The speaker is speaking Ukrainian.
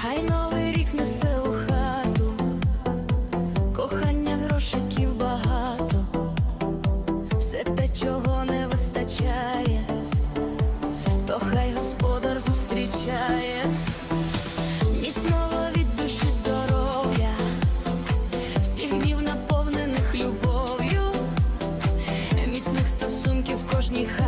Хай новий рік несе у хату, кохання грошиків багато, все те, чого не вистачає, то хай господар зустрічає, наповнених